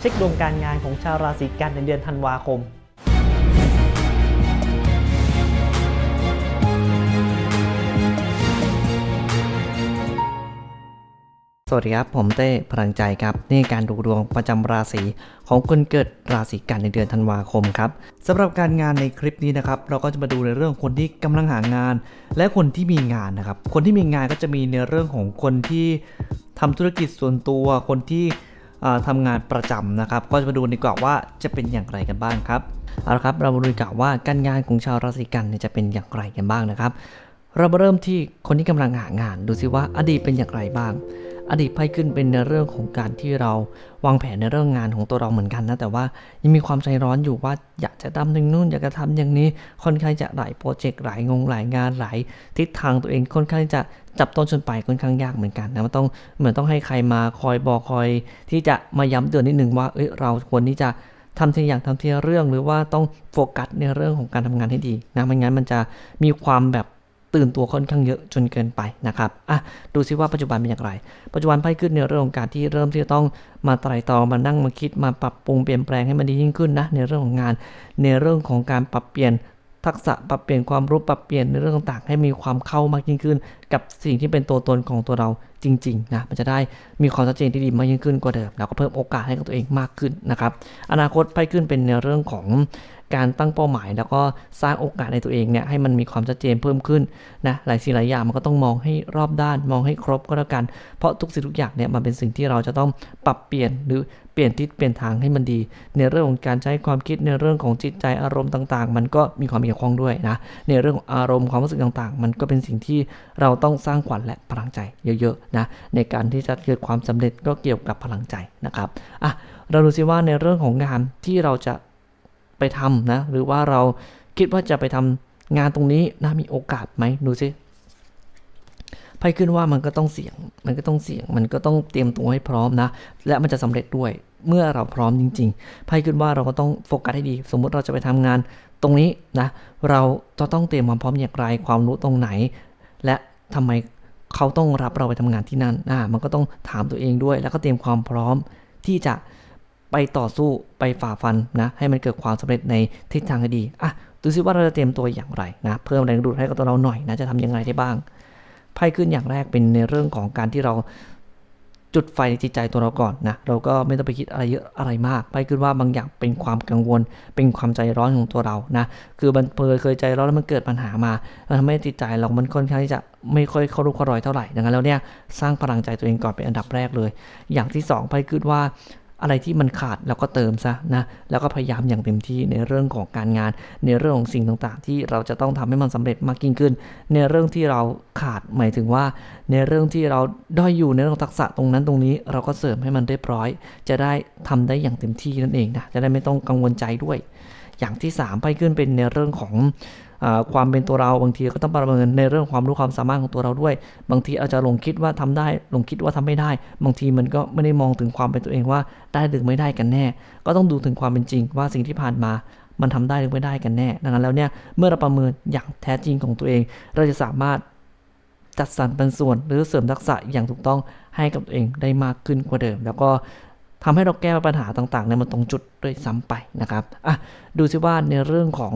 เช็คดวงการงานของชาวราศีกันในเดือนธันวาคม สวัสดีครับ ผมเต้พลังใจครับ นี่การดูดวงประจำราศีของคนเกิดราศีกันในเดือนธันวาคมครับสำหรับการงานในคลิปนี้นะครับ เราก็จะมาดูในเรื่องคนที่กำลังหางาน และคนที่มีงานนะครับ คนที่มีงานก็จะมีในเรื่องของคนที่ทำธุรกิจส่วนตัวคนที่ อ่าทำงานประจำนะครับ ก็จะมาดูดีกว่าว่าจะเป็นอย่างไรกันบ้างครับเอาละครับเรามาดูดีกว่าว่าการงานของชาวราศีกันจะเป็นอย่างไรกันบ้างนะครับ เรามาเริ่มที่คนที่กำลังหางานดูซิว่าอดีตเป็นอย่างไรบ้าง อดีตไพ่ขึ้นเป็นในเรื่องของการที่เราวางแผนในเรื่องงานของตัวเราเหมือนกันนะแต่ว่ายังมีความใจร้อนอยู่ว่าอยากจะทำอย่างนู้นอยากจะทำอย่างนี้ค่อนข้างจะหลายโปรเจกต์หลายงงหลายงานหลายทิศทางตัวเองค่อนข้างจะจับต้นชนปลายค่อนข้างยากเหมือนกันนะมันต้องเหมือนต้องให้ใครมาคอยบอกคอย ที่จะมาย้ำเตือนนิดนึงว่าเอ้ยเราควรที่จะทำทีอย่างทำทีเรื่องหรือว่าต้องโฟกัสในเรื่องของการทำงานให้ดีนะไม่งั้นมันจะมีความแบบ ตื่นตัวค่อนข้างเยอะจนเกินไปนะครับอะดูซิว่าปัจจุบันเป็นอย่างไร ปัจจุบันไพ่ขึ้นในเรื่องของการที่เริ่มที่จะต้องมาไตร่ตรองมานั่งมาคิดมาปรับปรุงเปลี่ยนแปลงให้มันดียิ่งขึ้นนะในเรื่องของงาน ในเรื่องของการปรับเปลี่ยนทักษะปรับเปลี่ยนความรู้ปรับเปลี่ยนในเรื่องต่างๆ ให้มีความเข้ามากยิ่งขึ้น กับสิ่งที่เป็นตัวตนของตัวเราจริงๆนะมันจะได้มีความชัดเจนที่ดีมากยิ่งขึ้นกว่าเดิมแล้วก็เพิ่มโอกาสให้กับตัวเองมากขึ้นนะครับอนาคตไพ่ขึ้นเป็นในเรื่องของ การตั้งเป้าหมาย แล้วก็สร้างโอกาสในตัวเองเนี่ยให้มันมีความชัดเจนเพิ่มขึ้นนะหลายสิ่งหลายอย่างมันก็ต้องมองให้รอบด้าน มองให้ครบก็แล้วกัน เพราะทุกสิ่งทุกอย่างเนี่ยมันเป็นสิ่งที่เราจะต้องปรับเปลี่ยนหรือเปลี่ยนทิศเปลี่ยนทางให้มันดี ในเรื่องของการใช้ความคิดในเรื่องของจิตใจอารมณ์ต่าง ๆ มันก็มีความเกี่ยวข้องด้วยนะในเรื่องของอารมณ์ความรู้สึกต่างๆ มันก็เป็นสิ่งที่เราต้องสร้างขวัญและพลังใจเยอะๆนะในการที่จะเกิดความสำเร็จก็เกี่ยวกับพลังใจนะครับอะเราดูซิว่าในเรื่องของงานที่เราจะ ไปทำนะ หรือว่าเราคิดว่าจะไปทำงานตรงนี้นะมีโอกาสไหมดูซิไพ่ขึ้นว่ามันก็ต้องเสี่ยง มันก็ต้องเสี่ยง มันก็ต้องเตรียมตัวให้พร้อมนะ และมันจะสำเร็จด้วย เมื่อเราพร้อมจริงๆ ไพ่ขึ้นว่าเราก็ต้องโฟกัสให้ดี สมมุติเราจะไปทำงานตรงนี้นะ เราจะต้องเตรียมความพร้อมอย่างไร ความรู้ตรงไหน และทำไมเขาต้องรับเราไปทำงานที่นั่นอ่ามันก็ต้องถามตัวเองด้วย แล้วก็เตรียมความพร้อมที่จะ ไปต่อสู้ไปฝ่าฟันนะให้มันเกิดความสำเร็จในทิศทางที่ดีอะดูซิว่าเราจะเตรียมตัวอย่างไรนะเพิ่มแรงดูดให้กับตัวเราหน่อยนะจะทำยังไงได้บ้างไพ่ขึ้นอย่างแรกเป็นในเรื่องของการที่เราจุดไฟในจิตใจตัวเราก่อนนะเราก็ไม่ต้องไปคิดอะไรเยอะอะไรมากไพ่ขึ้นว่าบางอย่างเป็นความกังวล เป็นความใจร้อนของตัวเรานะคือมันเคยเคยใจร้อนแล้วมันเกิดปัญหามามันทำให้จิตใจเรามันค่อนข้างที่จะไม่ค่อยเข้ารูปเข้ารอยเท่าไหร่ดังนั้นแล้วเนี่ยสร้างพลังใจตัวเองก่อนเป็นอันดับแรกเลย อย่างที่สองไพ่ขึ้นว่า อะไรที่มันขาดเราก็เติมซะนะแล้วก็พยายามอย่างเต็มที่ในเรื่องของการงาน ในเรื่องของสิ่งต่างๆ ที่เราจะต้องทำให้มันสำเร็จมากยิ่งขึ้น ในเรื่องที่เราขาดหมายถึงว่า ในเรื่องที่เราด้อยอยู่ในเรื่องทักษะตรงนั้นตรงนี้ เราก็เสริมให้มันเรียบร้อย จะได้ทำได้อย่างเต็มที่นั่นเองนะจะได้ไม่ต้องกังวลใจด้วย อย่างที่ 3 ไปขึ้นเป็นในเรื่องของ ความเป็นตัวเราบางทีก็ต้องประเมินในเรื่องความรู้ความสามารถของตัวเราด้วย บางทีอาจจะหลงคิดว่าทำได้หลงคิดว่าทำไม่ได้ บางทีมันก็ไม่ได้มองถึงความเป็นตัวเองว่าได้หรือไม่ได้กันแน่ ก็ต้องดูถึงความเป็นจริงว่าสิ่งที่ผ่านมามันทำได้หรือไม่ได้กันแน่ ดังนั้นแล้วเนี่ย เมื่อเราประเมินอย่างแท้จริงของตัวเอง เราจะสามารถจัดสรรปันส่วนหรือเสริมทักษะอย่างถูกต้องให้กับตัวเองได้มากขึ้นกว่าเดิม แล้วก็ ทำให้เราแก้ปัญหาต่างๆในมันตรงจุดด้วยซ้ำไปนะครับอะดูซิว่าในเรื่องของ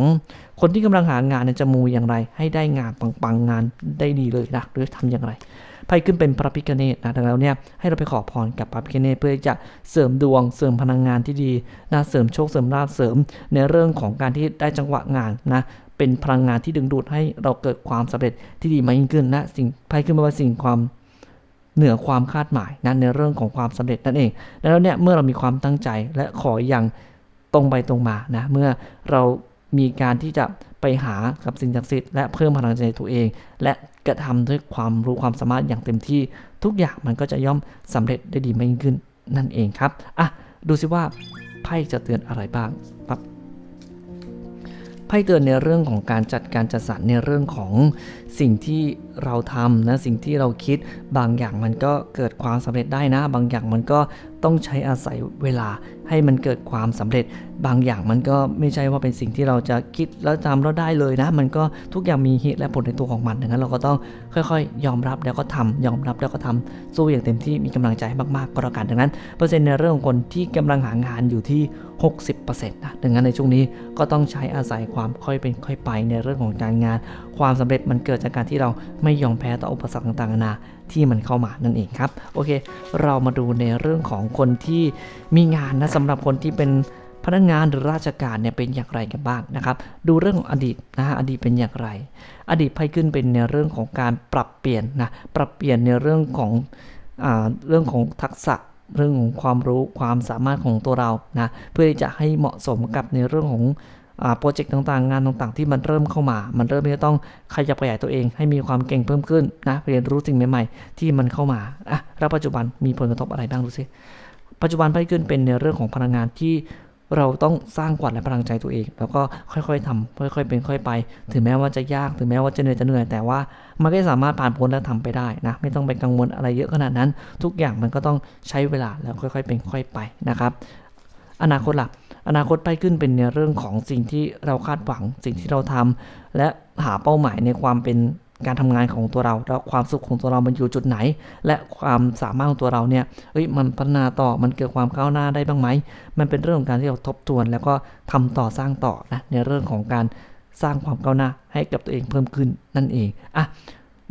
คนที่กำลังหางานเนี่ยจะมูอย่างไร ให้ได้งานปังๆงานได้ดีเลยนะหรือทำอย่างไรไพ่ขึ้นเป็นพระพิฆเนศนะดังนั้นเนี่ยให้เราไปขอพรกับพระพิฆเนศเพื่อจะเสริมดวงเสริมพลังงานที่ดีนะเสริมโชคเสริมลาภเสริม ในเรื่องของการที่ได้จังหวะงานนะเป็นพลังงานที่ดึงดูดให้เราเกิดความสำเร็จที่ดีมากยิ่งขึ้นนะสิ่งไพ่ขึ้นมาว่าสิ่งความ เหนือความคาดหมายนะในเรื่องของความสำเร็จนั่นเอง แล้วเนี่ยเมื่อเรามีความตั้งใจและขออย่างตรงไปตรงมานะเมื่อเรามีการที่จะไปหากับสิ่งศักดิ์สิทธิ์และเพิ่มพลังใจตัวเอง และกระทำด้วยความรู้ความสามารถอย่างเต็มที่ ทุกอย่างมันก็จะย่อมสำเร็จได้ดีมากยิ่งขึ้นนั่นเองครับอะดูสิว่าไพ่จะเตือนอะไรบ้างครับ พ่เตือนในเรื่องของการจัดการจัดสรรในเรื่องของสิ่งที่เราทำนะสิ่งที่เราคิดบางอย่างมันก็เกิดความสำเร็จได้นะ บางอย่างมันก็ ต้องใช้อาศัยเวลาให้มันเกิดความสำเร็จ บางอย่างมันก็ไม่ใช่ว่าเป็นสิ่งที่เราจะคิดแล้วทำแล้วได้เลยนะ มันก็ทุกอย่างมีเหตุและผลในตัวของมันดังนั้นเราก็ต้องค่อยๆ ยอมรับแล้วก็ทำยอมรับแล้วก็ทำสู้อย่างเต็มที่มีกำลังใจมากๆก็แล้วกันดังนั้นเปอร์เซ็นต์ในเรื่องของคนที่กำลังหางานอยู่ที่ 60%นะดังนั้นในช่วงนี้ก็ต้องใช้อาศัยความค่อยเป็นค่อยไปในเรื่องของการงาน ความสำเร็จมันเกิดจากการที่เราไม่ยอมแพ้ต่ออุปสรรคต่างๆนานา ที่มันเข้ามานั่นเองครับโอเค เรามาดูในเรื่องของคนที่มีงานนะสำหรับคนที่เป็นพนักงานหรือราชการเนี่ยเป็นอย่างไรกันบ้างนะครับ ดูเรื่องของอดีตนะฮะอดีตเป็นอย่างไร อดีตไพ่ขึ้นเป็นในเรื่องของการปรับเปลี่ยนนะปรับเปลี่ยนในเรื่องของอ่าเรื่องของทักษะเรื่องของความรู้ความสามารถของตัวเรานะเพื่อที่จะให้เหมาะสมกับในเรื่องของ โปรเจกต์ต่างๆ งานต่างๆ ที่มันเริ่มเข้ามา มันเริ่มที่จะต้องขยับขยายตัวเอง ให้มีความเก่งเพิ่มขึ้นนะเรียนรู้สิ่งใหม่ๆ ที่มันเข้ามาอะแล้วปัจจุบันมีผลกระทบอะไรบ้างดูสิปัจจุบันไพ่ขึ้นเป็นในเรื่องของพลังงานที่เราต้องสร้างขวัญและพลังใจตัวเอง แล้วก็ค่อยๆทำค่อยๆเป็นค่อยไป ถึงแม้ว่าจะยาก ถึงแม้ว่าจะเหนื่อยจะเหนื่อย แต่ว่ามันก็สามารถผ่านพ้นและทำไปได้นะ ไม่ต้องไปกังวลอะไรเยอะขนาดนั้น ทุกอย่างมันก็ต้องใช้เวลาแล้วค่อยๆเป็นค่อยไปนะครับ อนาคตล่ะ อนาคตไปขึ้นเป็นในเรื่องของสิ่งที่เราคาดหวัง สิ่งที่เราทำและหาเป้าหมายในความเป็นการทำงานของตัวเรา แล้วความสุขของตัวเรามันอยู่จุดไหน และความสามารถของตัวเราเนี่ยเอ้ยมันพัฒนาต่อมันเกิดความก้าวหน้าได้บ้างไหม มันเป็นเรื่องของการที่เราทบทวน แล้วก็ทำต่อสร้างต่อนะในเรื่องของการสร้างความก้าวหน้าให้กับตัวเองเพิ่มขึ้นนั่นเองอะ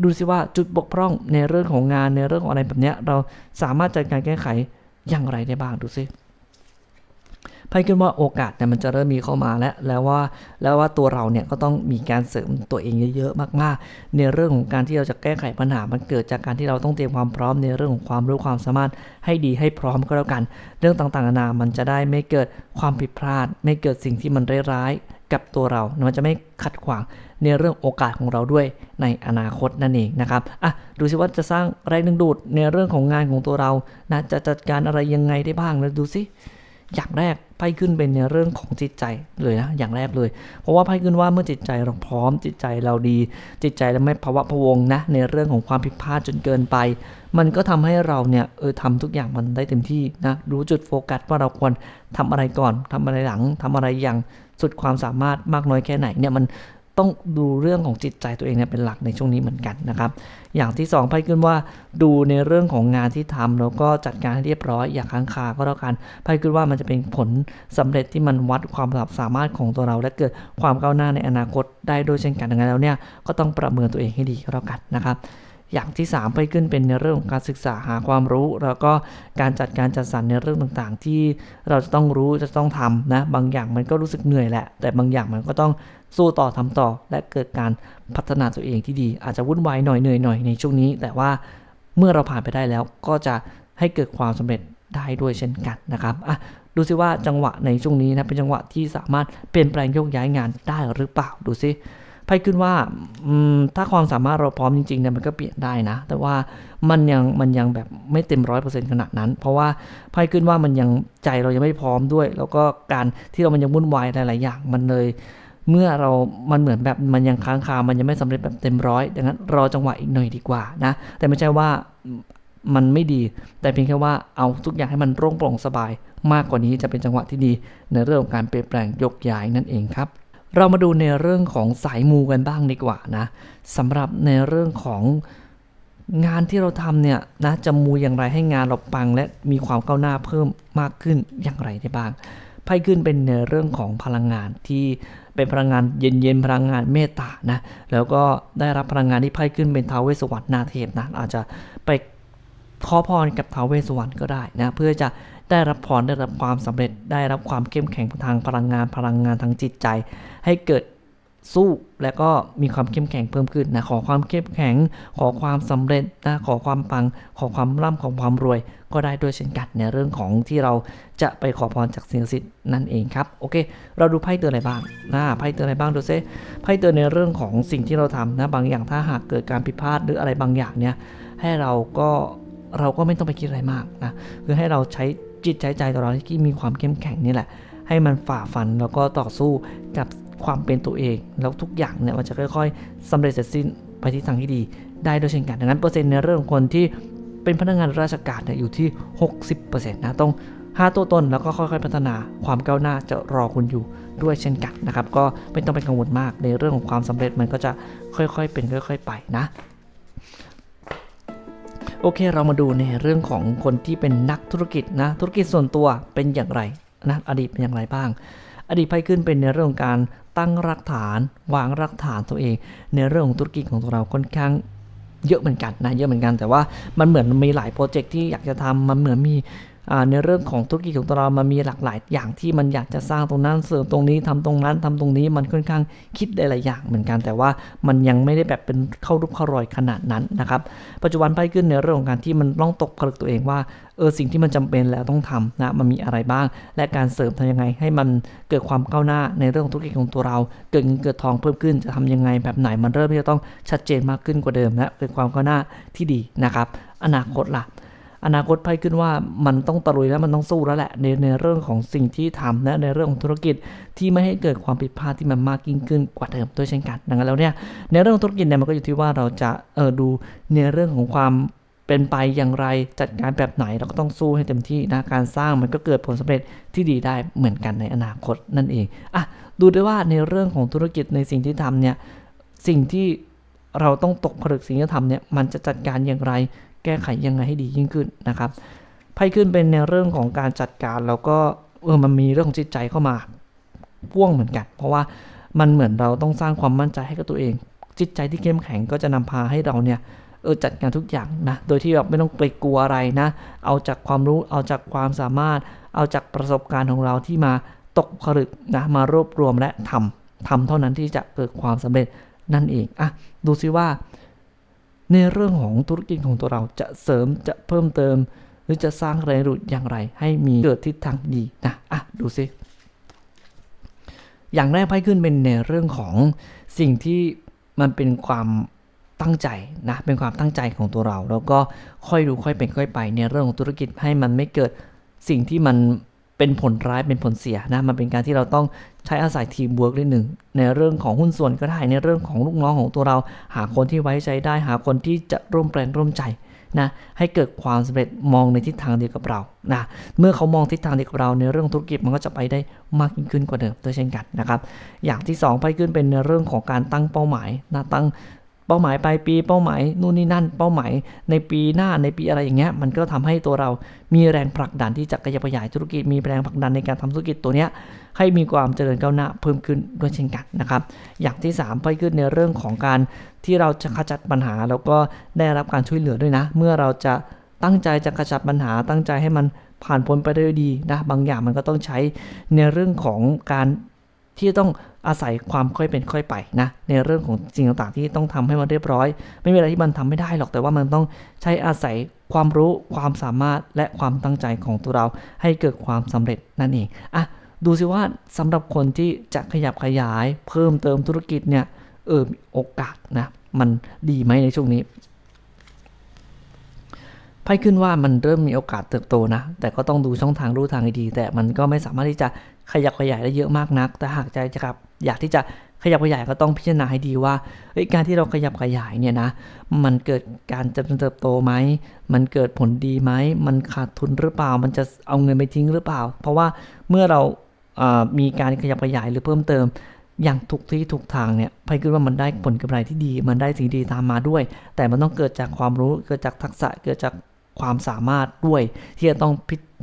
ดูสิว่าจุดบกพร่องในเรื่องของงานในเรื่องของอะไรแบบเนี้ยเราสามารถจัดการแก้ไขอย่างไรได้บ้างดูสิ ไพ่ขึ้นว่าโอกาสเนี่ยมันจะเริ่มมีเข้ามาแล้วแล้วว่าแล้วว่าตัวเราเนี่ยก็ต้องมีการเสริมตัวเองเยอะๆมากๆ ในเรื่องของการที่เราจะแก้ไขปัญหา มันเกิดจากการที่เราต้องเตรียมความพร้อมในเรื่องของความรู้ความสามารถให้ดีให้พร้อมก็แล้วกัน เรื่องต่างๆนานามันจะได้ไม่เกิดความผิดพลาด ไม่เกิดสิ่งที่มันร้ายๆกับตัวเรา มันจะไม่ขัดขวางในเรื่องโอกาสของเราด้วยในอนาคตนั่นเองนะครับ อะ ดูสิว่าจะสร้างแรงดึงดูดในเรื่องของงานของตัวเรา นะ จะจัดการอะไรยังไงได้บ้างแล้วดูสิ อย่างแรกไพ่ขึ้นเป็นในเรื่องของจิตใจเลยนะอย่างแรกเลย เพราะว่าไพ่ขึ้นว่าเมื่อจิตใจเราพร้อมจิตใจเราดี จิตใจเราไม่ภาวะพวงนะในเรื่องของความผิดพลาดจนเกินไป มันก็ทำให้เราเนี่ยเออทำทุกอย่างมันได้เต็มที่นะรู้จุดโฟกัสว่าเราควรทำอะไรก่อนทำอะไรหลังทำอะไรอย่างสุดความสามารถมากน้อยแค่ไหนเนี่ยมัน ต้องดูเรื่องของจิตใจตัวเองเนี่ยเป็นหลักในช่วงนี้เหมือนกันนะครับ อย่างที่2ไพ่ขึ้นว่าดูในเรื่องของงานที่ทำแล้วก็จัดการให้เรียบร้อยอย่าค้างคาก็แล้วกันไพ่ขึ้นว่ามันจะเป็นผลสำเร็จที่มันวัดความสามารถของตัวเรา และเกิดความก้าวหน้าในอนาคตได้โดยเช่นกันดังนั้นแล้วเนี่ยก็ต้องประเมินตัวเองให้ดีก็แล้วกันนะครับ อย่างที่ 3 ไปขึ้นเป็นในเรื่องของการศึกษาหาความรู้ แล้วก็การจัดการจัดสรรในเรื่องต่างๆ ที่เราจะต้องรู้จะต้องทำนะบางอย่างมันก็รู้สึกเหนื่อยแหละ แต่บางอย่างมันก็ต้องสู้ต่อทำต่อ และเกิดการพัฒนาตัวเองที่ดี อาจจะวุ่นวายหน่อยเหนื่อยหน่อยในช่วงนี้ แต่ว่าเมื่อเราผ่านไปได้แล้วก็จะให้เกิดความสำเร็จได้ด้วยเช่นกันนะครับอะดูซิว่าจังหวะในช่วงนี้นะเป็นจังหวะที่สามารถเปลี่ยนแปลงโยกย้ายงานได้หรือเปล่าดูซิ พ่ขึ้นว่าถ้าความสามารถเราพร้อมจริงๆเนี่ยมันก็เปลี่ยนได้นะ แต่ว่ามันยังมันยังแบบไม่เต็มร้อยเปอร์เซ็นต์ขนาดนั้น เพราะว่าไพ่ขึ้นว่ามันยังใจเรายังไม่พร้อมด้วย แล้วก็การที่เรามันยังวุ่นวายหลายๆอย่างมันเลย เมื่อเรา มันเหมือนแบบมันยังค้างคา มันยังไม่สำเร็จแบบเต็มร้อยดังนั้นรอจังหวะอีกหน่อยดีกว่านะ แต่ไม่ใช่ว่ามันไม่ดี แต่เพียงแค่ว่าเอาทุกอย่างให้มันโร่งโปร่งสบาย มากกว่านี้จะเป็นจังหวะที่ดี ในเรื่องของการเปลี่ยนแปลงยกย้ายนั่นเองครับ เรามาดูในเรื่องของสายมูกันบ้างดีกว่านะสำหรับในเรื่องของงานที่เราทำเนี่ยนะจะมูอย่างไรให้งานเราปัง และมีความก้าวหน้าเพิ่มมากขึ้นอย่างไรได้บ้างไพ่ขึ้นเป็นในเรื่องของพลังงานที่เป็นพลังงานเย็นๆพลังงานเมตตานะแล้วก็ได้รับพลังงานที่ไพ่ขึ้นเป็นท้าวเวสวรรค์นาเทพนะอาจจะไปขอพรกับท้าวเวสสวรรค์ก็ได้นะเพื่อจะ ได้รับพรได้รับความสำเร็จได้รับความเข้มแข็งทางพลังงานพลังงานทางจิตใจ ให้เกิดสู้และก็มีความเข้มแข็งเพิ่มขึ้นนะขอความเข้มแข็ง ขอความสำเร็จนะขอความปัง ขอความร่ำของความรวย ก็ได้ด้วยเช่นกันในเรื่องของที่เราจะไปขอพรจากสิ่งศักดิ์สิทธิ์นั่นเองครับโอเค เราดูไพ่เตือนอะไรบ้างนะไพ่เตือนอะไรบ้างดูซิไพ่เตือนในเรื่องของสิ่งที่เราทำนะบางอย่างถ้าหากเกิดการผิดพลาดหรืออะไรบางอย่างเนี่ยให้เราก็เราก็ไม่ต้องไปคิดอะไรมากนะคือให้เราใช้ จิตใช้ใจตัวเราที่มีความเข้มแข็งนี่แหละ ให้มันฝ่าฟันแล้วก็ต่อสู้กับความเป็นตัวเอง แล้วทุกอย่างเนี่ยมันจะค่อย ๆสำเร็จเสร็จสิ้นไปที่ทางที่ดี ได้ด้วยเช่นกันดังนั้นเปอร์เซ็นต์ในเรื่องของคนที่เป็นพนักงานราชการเนี่ยอยู่ที่ 60%นะต้องหาตัวตนแล้วก็ค่อยๆพัฒนาความก้าวหน้าจะรอคุณอยู่ด้วยเช่นกันนะครับ ก็ไม่ต้องไปกังวลมากในเรื่องของความสำเร็จมันก็จะค่อยๆ เป็นค่อย ๆ ไปนะ โอเคเรามาดูในเรื่องของคนที่เป็นนักธุรกิจนะธุรกิจส่วนตัวเป็นอย่างไรนะอดีตเป็นอย่างไรบ้าง อดีตไพ่ขึ้นเป็นในเรื่องของการตั้งรักฐานวางรักฐานตัวเอง ในเรื่องของธุรกิจของตัวเราค่อนข้างเยอะเหมือนกันนะเยอะเหมือนกันแต่ว่ามันเหมือนมีหลายโปรเจกต์ที่อยากจะทำมันเหมือนมี ในเรื่องของธุรกิจของตัวเรามันมีหลากหลายอย่างที่มันอยากจะสร้างตรงนั้นเสริมตรงนี้ทำตรงนั้นทำตรงนี้มันค่อนข้างคิดได้หลายอย่างเหมือนกัน แต่ว่ามันยังไม่ได้แบบเป็นเข้ารูปเข้ารอยขนาดนั้นนะครับปัจจุบันไพ่ขึ้นในเรื่องของการที่มันต้องตกผลึกตัวเองว่าเออสิ่งที่มันจำเป็นแล้วต้องทำนะมันมีอะไรบ้าง และการเสริมทำยังไง ให้มันเกิดความก้าวหน้าในเรื่องของธุรกิจของตัวเรา เกิดเงินเกิดทองเพิ่มขึ้นจะทำยังไงแบบไหนมันเริ่มที่จะต้องชัดเจนมากขึ้นกว่าเดิมและเกิดความก้าวหน้าที่ดีนะครับอนาคตล่ะ อนาคตไพ่ขึ้นว่ามันต้องตะลุยแล้วมันต้องสู้แล้วแหละในในเรื่องของสิ่งที่ทำและในเรื่องของธุรกิจที่ไม่ให้เกิดความผิดพลาดที่มันมากยิ่งขึ้นกว่าเดิมด้วยเช่นกันดังนั้นแล้วเนี่ยในเรื่องธุรกิจเนี่ยมันก็อยู่ที่ว่าเราจะเออดูในเรื่องของความเป็นไปอย่างไรจัดการแบบไหนเราก็ต้องสู้ให้เต็มที่นะการสร้างมันก็เกิดผลสำเร็จที่ดีได้เหมือนกันในอนาคตนั่นเองอะดูด้วยว่าในเรื่องของธุรกิจในสิ่งที่ทำเนี่ยสิ่งที่เราต้องตกผลึกสิ่งที่ทำเนี่ยมันจะจัดการอย่างไร แก้ไขยังไงให้ดียิ่งขึ้นนะครับไพ่ขึ้นเป็นในเรื่องของการจัดการแล้วก็เออมันมีเรื่องของจิตใจเข้ามาพ่วงเหมือนกัน เพราะว่ามันเหมือนเราต้องสร้างความมั่นใจให้กับตัวเอง จิตใจที่เข้มแข็งก็จะนำพาให้เราเนี่ยเออจัดการทุกอย่างนะ โดยที่แบบไม่ต้องไปกลัวอะไรนะ เอาจากความรู้ เอาจากความสามารถ เอาจากประสบการณ์ของเราที่มาตกผลึกนะ มารวบรวมและทำทำเท่านั้นที่จะเกิดความสำเร็จนั่นเอง อะ ดูซิว่า ในเรื่องของธุรกิจของตัวเราจะเสริมจะเพิ่มเติม หรือจะสร้างแรงรุดอย่างไร ให้มีเกิดทิศทางดีนะอะดูซิอย่างแรกไพ่ขึ้นเป็นในเรื่องของสิ่งที่มันเป็นความตั้งใจนะเป็นความตั้งใจของตัวเรา แล้วก็ค่อยดูค่อยเป็นค่อยไปในเรื่องของธุรกิจให้มันไม่เกิดสิ่งที่มัน เป็นผลร้ายเป็นผลเสียนะมันเป็นการที่เราต้องใช้อาศัยทีมเวิร์กนิดหนึ่งในเรื่องของหุ้นส่วนก็ได้ในเรื่องของลูกน้องของตัวเรา หาคนที่ไว้ใจได้ หาคนที่จะร่วมแปลงร่วมใจนะให้เกิดความสำเร็จมองในทิศทางเดียวกับเรานะเมื่อเขามองทิศทางเดียวกับเราในเรื่องธุรกิจมันก็จะไปได้มากยิ่งขึ้นกว่าเดิมด้วยเช่นกันนะครับ อย่างที่2ไปขึ้นเป็นในเรื่องของการตั้งเป้าหมายนะตั้ง เป้าหมายปลายปีเป้าหมายนู่นนี่นั่น เป้าหมายในปีหน้าในปีอะไรอย่างเงี้ยมันก็ทำให้ตัวเรามีแรงผลักดันที่จะขยับขยายธุรกิจมีแรงผลักดันในการทำธุรกิจตัวเนี้ยให้มีความเจริญก้าวหน้าเพิ่มขึ้นด้วยเช่นกันนะครับ อย่างที่3ไปขึ้นในเรื่องของการที่เราจะขจัดปัญหา แล้วก็ได้รับการช่วยเหลือด้วยนะ เมื่อเราจะตั้งใจจะขจัดปัญหาตั้งใจให้มันผ่านพ้นไปได้ดีนะบางอย่างมันก็ต้องใช้ในเรื่องของการ ที่ต้องอาศัยความค่อยเป็นค่อยไปนะในเรื่องของสิ่งต่างๆที่ต้องทำให้มันเรียบร้อย ไม่มีอะไรที่มันทำไม่ได้หรอกแต่ว่ามันต้องใช้อาศัยความรู้ความสามารถและความตั้งใจของตัวเราให้เกิดความสำเร็จนั่นเองอะดูสิว่าสำหรับคนที่จะขยับขยาย เพิ่มเติมธุรกิจเนี่ยเออโอกาสนะมันดีไหมในช่วงนี้ไพ่ขึ้นว่ามันเริ่มมีโอกาสเติบโตนะ แต่ก็ต้องดูช่องทางรู้ทางให้ดี แต่มันก็ไม่สามารถที่จะ ขยับขยายได้เยอะมากนัก แต่หากใจจะครับอยากที่จะขยับขยายก็ต้องพิจารณาให้ดีว่าการที่เราขยับขยายเนี่ยนะ มันเกิดการเจริญเติบโตไหม มันเกิดผลดีไหม มันขาดทุนหรือเปล่า มันจะเอาเงินไปทิ้งหรือเปล่า เพราะว่าเมื่อเรามีการขยับขยายหรือเพิ่มเติม อย่างถูกที่ถูกทางเนี่ยไพ่คิดว่ามันได้ผลกำไรที่ดี มันได้สิ่งดีตามมาด้วย แต่มันต้องเกิดจากความรู้ เกิดจากทักษะ เกิดจาก ความสามารถด้วยที่จะต้อง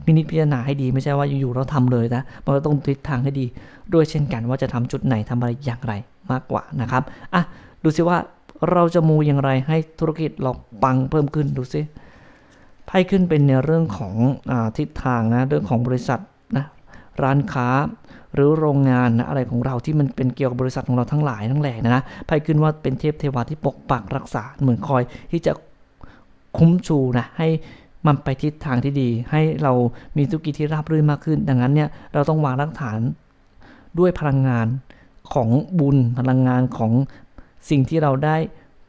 พินิจพิจารณาให้ดีไม่ใช่ว่าอยู่ๆเราทำเลยนะมันก็ต้องทิศทางให้ดี ด้วยเช่นกันว่าจะทำจุดไหนทำอะไรอย่างไรมากกว่านะครับอะดูซิว่าเราจะมูอย่างไรให้ธุรกิจเราปังเพิ่มขึ้นดูซิไพ่ขึ้นเป็นในเรื่องของอทิศทางนะเรื่องของบริษัทนะร้านค้าหรือโรงงานนะอะไรของเราที่มันเป็นเกี่ยวกับบริษัทของเราทั้งหลายทั้งแหล่นะนะไพ่ขึ้นว่าเป็นเทพเทวาที่ปกปักรักษาเหมือนคอยที่จะ คุ้มชูนะให้มันไปทิศทางที่ดี ให้เรามีธุรกิจที่ราบรื่นมากขึ้น ดังนั้นเนี่ยเราต้องวางรากฐานด้วยพลังงานของบุญพลังงานของสิ่งที่เราได้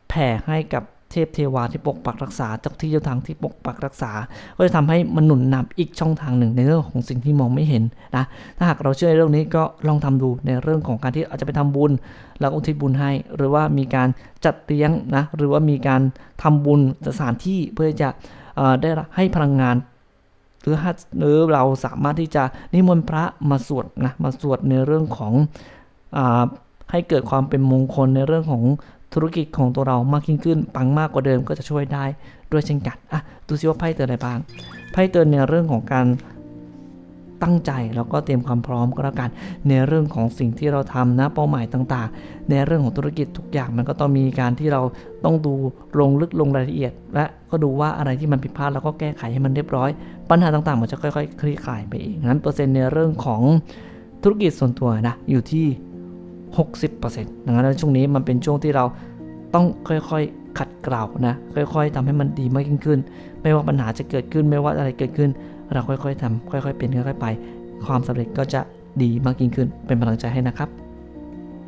แผ่ให้กับ เทพเทวาที่ปกปักรักษาเจ้าที่เจ้าทางที่ปกปักรักษา ก็จะทำให้มันหนุนนำอีกช่องทางหนึ่งในเรื่องของสิ่งที่มองไม่เห็นนะถ้าหากเราเชื่อในเรื่องนี้ก็ลองทำดูในเรื่องของการที่อาจจะไปทำบุญ แล้วอุทิศบุญให้ หรือว่ามีการจัดเลี้ยงนะหรือว่ามีการทำบุญสถานที่เพื่อจะอได้ให้พลังงานหรือให้หรือเราสามารถที่จะนิมนต์พระมาสวดนะมาสวดในเรื่องของอให้เกิดความเป็นมงคลในเรื่องของ ธุรกิจของตัวเรามากยิ่งขึ้น ปังมากกว่าเดิมก็จะช่วยได้ด้วยเช่นกันอะดูซิว่าไพ่เตือนอะไรบ้าง ไพ่เตือนในเรื่องของการตั้งใจแล้วก็เตรียมความพร้อมก็แล้วกัน ในเรื่องของสิ่งที่เราทำนะเป้าหมายต่างๆ ในเรื่องของธุรกิจทุกอย่างมันก็ต้องมีการที่เราต้องดูลงลึกลงรายละเอียด และก็ดูว่าอะไรที่มันผิดพลาดแล้วก็แก้ไขให้มันเรียบร้อย ปัญหาต่างๆ มันจะค่อยๆ คลี่คลายไปเองนั้นเปอร์เซ็นต์ในเรื่องของธุรกิจส่วนตัวนะอยู่ที่ 60%ดังนั้นช่วงนี้มันเป็นช่วงที่เราต้องค่อยๆขัดเกลานะ ค่อยๆทำให้มันดีมากยิ่งขึ้น ไม่ว่าปัญหาจะเกิดขึ้น ไม่ว่าอะไรเกิดขึ้น เราค่อยๆทำค่อยๆ เป็นค่อยๆไป ความสำเร็จก็จะดีมากยิ่งขึ้น เป็นกำลังใจให้นะครับ